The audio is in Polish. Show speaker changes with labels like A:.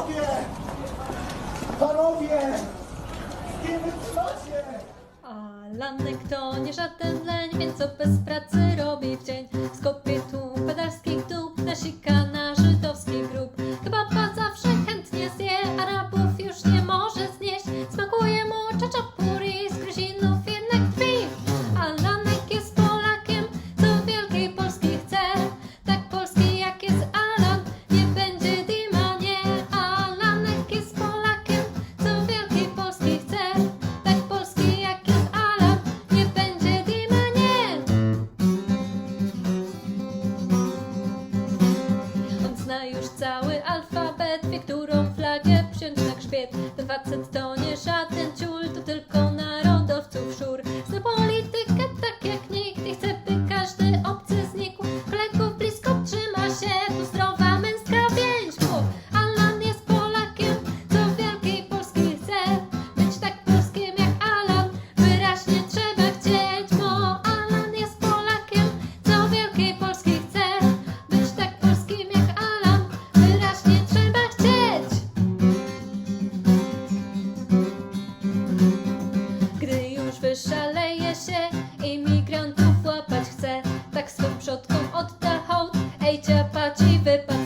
A: Panowie! Panowie! Nie wytrzymacie!
B: Alanek to nie żaden leń, więc co bez pracy robi w dzień? cały alfabet, wie którą flagę przyjąć na grzbiet. Ten to nie żaden ciur. Choćby szaleje się, imigrantów łapać chce, tak swym przodkom odda hołd. Ej, ciapa ci wypadł.